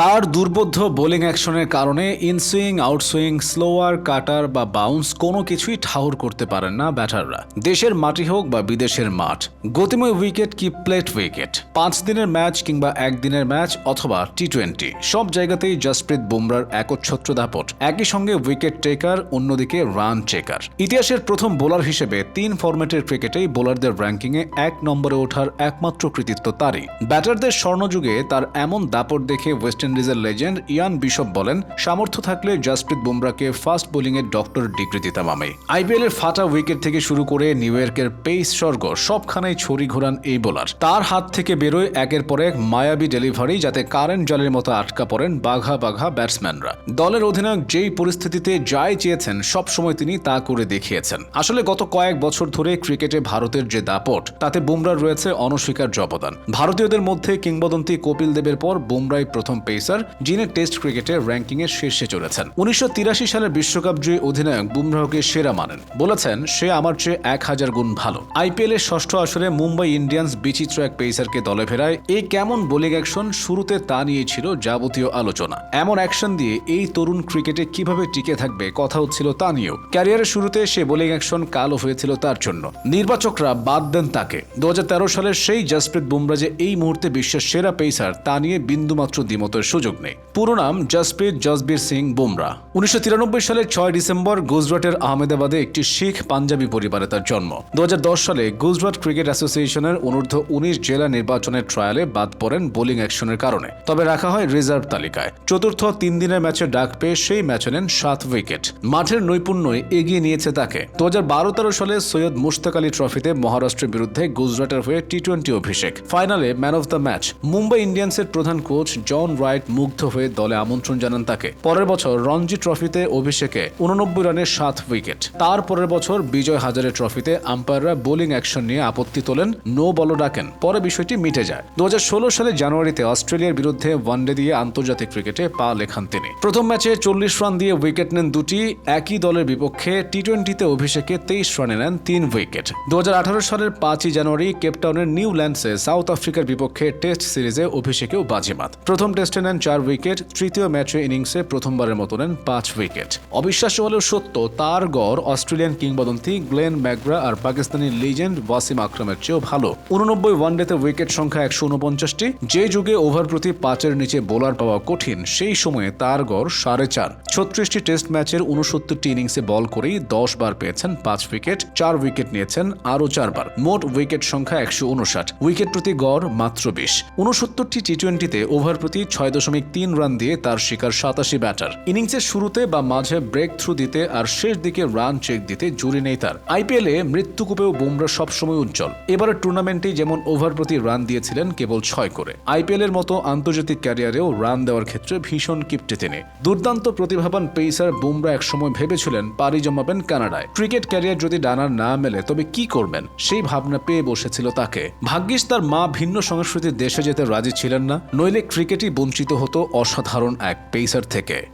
তার দুর্বোধ্য বোলিং অ্যাকশনের কারণে ইনসুইং আউটসুইং স্লোয়ার, কাটার বা বাউন্স কোনো কিছুই ঠাউর করতে পারেন না ব্যাটাররা। দেশের মাটি হোক বা বিদেশের মাঠ, গতিময় উইকেট কি প্লেট উইকেট? পাঁচ দিনের ম্যাচ কিংবা একদিনের ম্যাচ অথবা টি টোয়েন্টি সব জায়গাতেই জসপ্রীত বুমরার একচ্ছত্র দাপট। একই সঙ্গে উইকেট টেকার, অন্যদিকে রান চেকার। ইতিহাসের প্রথম বোলার হিসেবে তিন ফরম্যাটের ক্রিকেটেই বোলারদের র্যাঙ্কিংয়ে এক নম্বরে ওঠার একমাত্র কৃতিত্ব তারই। ব্যাটারদের স্বর্ণযুগে তার এমন দাপট দেখে ওয়েস্ট ইন্ডিজের লেজেন্ড ইয়ান বিশপ বলেন, সামর্থ্য থাকলে জসপ্রীত বুমরাকে ফাস্ট বোলিংয়ের ডক্টর ডিগ্রি দিতাম আমি। আইপিএল এর ফাটা উইকেট থেকে শুরু করে নিউ ইয়র্কের পেস স্বর্গ, সবখানেই ছড়ি ঘোরান এই বোলার তার হাত থেকে বেরোয় একের পর এক মায়াবী ডেলিভারি যাতে কারেন্ট জলের মতো আটকা পড়েন বাঘা বাঘা ব্যাটসম্যানরা দলের অধিনায়ক যেই পরিস্থিতিতে যাই চেয়েছেন, সবসময় তিনি তা করে দেখিয়েছেন। আসলে গত কয়েক বছর ধরে ক্রিকেটে ভারতের যে দাপট, তাতে বুমরার রয়েছে অনস্বীকার্য অবদান। ভারতীয়দের মধ্যে কিংবদন্তি কপিল দেবের পর বুমরাই প্রথম পেসার, যিনি টেস্ট ক্রিকেটে র্যাঙ্কিং এর শীর্ষে চলেছেন। উনিশশো তিরাশি সালের বিশ্বকাপ জয়ী অধিনায়ক বুমরাহকে সেরা মানেন। বলেছেন, সে আমার চেয়ে এক হাজার গুণ ভালো। আইপিএল এর ষষ্ঠ আসরে মুম্বাই ইন্ডিয়ান্স বিচিত্র এক পেসারকে দলে ফেরায়। এই কেমন বোলিং অ্যাকশন শুরুতে তা নিয়ে ছিল যাবতীয় আলোচনা। এমন অ্যাকশন দিয়ে এই তরুণ ক্রিকেটে কীভাবে টিকে থাকবে, কথা হচ্ছিল তা নিয়েও। ক্যারিয়ারের শুরুতে সে বোলিং অ্যাকশন কালো হয়েছিল তার জন্য। নির্বাচকরা বাদ দেন তাকে। দু হাজার তেরো সালের সেই জসপ্রীত বুমরা যে এই মুহূর্তে বিশ্বের সেরা পেসার, তা নিয়ে বিন্দুমাত্র দ্বিমতের সুযোগ নেই। পুরো নাম জসপ্রীত জসবীর সিং বুমরা। উনিশশো সালের ছয় ডিসেম্বর গুজরাটের আহমেদাবাদে একটি শিখ পাঞ্জাবি পরিবারে তার জন্ম। দু সালে গুজরাট ক্রিকেট অ্যাসোসিয়েশনের অনূর্ধ্ব উনিশ জেলা নির্বাচনের ট্রায়ালে বাদ পড়েন বোলিং অ্যাকশনের কারণে। তবে রাখা হয় রিজার্ভ তালিকায়। চতুর্থ তিন দিনের ম্যাচে ডাক পেয়ে সেই ম্যাচে নেন সাত উইকেট। মাঠের নৈপুণ্যই এগিয়ে নিয়েছে তাকে। দু হাজার বারো তেরো সালে সৈয়দ মুশতাক আলী ট্রফিতে মহারাষ্ট্রের বিরুদ্ধে গুজরাটের হয়ে টি টোয়েন্টি অভিষেক। ফাইনালে man of the match. Mumbai ইন্ডিয়ান্সের প্রধান কোচ জন রাইট মুগ্ধ হয়ে দলে আমন্ত্রণ জানান তাকে। পরের বছর রঞ্জি ট্রফিতে অভিষেকে উননব্বই রানের সাত উইকেট। তার পরের বছর বিজয় হাজারে ট্রফিতে আম্পায়াররা বোলিং অ্যাকশন নিয়ে আপত্তি তোলেন, নো বলও ডাকেন। পরে বিষয়টি মিটে যায়। দু সালে জানুয়ারিতে অস্ট্রেলিয়ার বিরুদ্ধে ওয়ানডে দিয়ে আন্তর্জাতিক ক্রিকেটে পা লেখান তিনি। প্রথম ম্যাচে চল্লিশ রান দিয়ে উইকেট নেন দুটি, একই দলের বিপক্ষে টি টোয়েন্টিতে অভিষেকে তেইশ রানে নেন তিন উইকেট। দু হাজার আঠারো সালের পাঁচই জানুয়ারি কেপটাউনের নিউ ল্যান্ডসে সাউথ আফ্রিকার বিপক্ষে টেস্ট সিরিজে অভিষেকেও বাজিমাত। প্রথম টেস্টে নেন চার উইকেট, তৃতীয় ম্যাচে ইনিংসে প্রথমবারের মতো নেন পাঁচ উইকেট। অবিশ্বাস্য হলেও সত্য, তার গড় অস্ট্রেলিয়ান কিংবদন্তি গ্লেন ম্যাকগ্রা আর পাকিস্তানি লিজেন্ড ওয়াসিম আকরামের চেয়েও ভালো। উননব্বই ওয়ানডেতে উইকেট সংখ্যা একশো উনপঞ্চাশটি, যে যুগে ওভার প্রতি পাঁচের নিচে বোলার পাওয়া কঠিন, সেই সময়ে তার গড় সাড়ে চার। ছত্রিশটি টেস্ট ম্যাচের উনসত্তরটি ইনিংসে বল করেই দশ বার পেয়েছেন পাঁচ উইকেট, চার উইকেট নিয়েছেন আরও চারবার মোট উইকেট সংখ্যা একশো উনষাট, উইকেট প্রতি গড় মাত্র বিশ। উনসত্তরটি টি টোয়েন্টিতে ওভার প্রতি ছয় দশমিক তিন রান দিয়ে তার শিকার সাতাশি ব্যাটার। ইনিংসের শুরুতে বা মাঝে ব্রেক থ্রু দিতে আর শেষ দিকে রান চেক দিতে জুড়ি নেই তার। আইপিএলে মৃত্যুকূপেও বুমরা সবসময় উজ্জ্বল। এবারের টুর্নামেন্টে যেমন ওভার প্রতি রান দিয়েছিলেন কেবল ছয় করে। আইপিএল এর মতো আন্তর্জাতিক ক্যারিয়ারেও রান দেওয়ার ক্ষেত্রে ভীষণ কিপ্টে তিনি। দুর্দান্ত প্রতিভাবান পেসার বুমরা একসময় ভেবেছিলেন পাড়ি জমাবেন কানাডায়। ক্রিকেট ক্যারিয়ার যদি ডানার না মেলে, তবে কি করবেন? সেই ভাবনা পেয়ে বসেছিল তাকে। ভাগ্যিস তার মা ভিন্ন সংস্কৃতির দেশে যেতে রাজি ছিলেন না, নইলে ক্রিকেটই বঞ্চিত হতো অসাধারণ এক পেসার থেকে।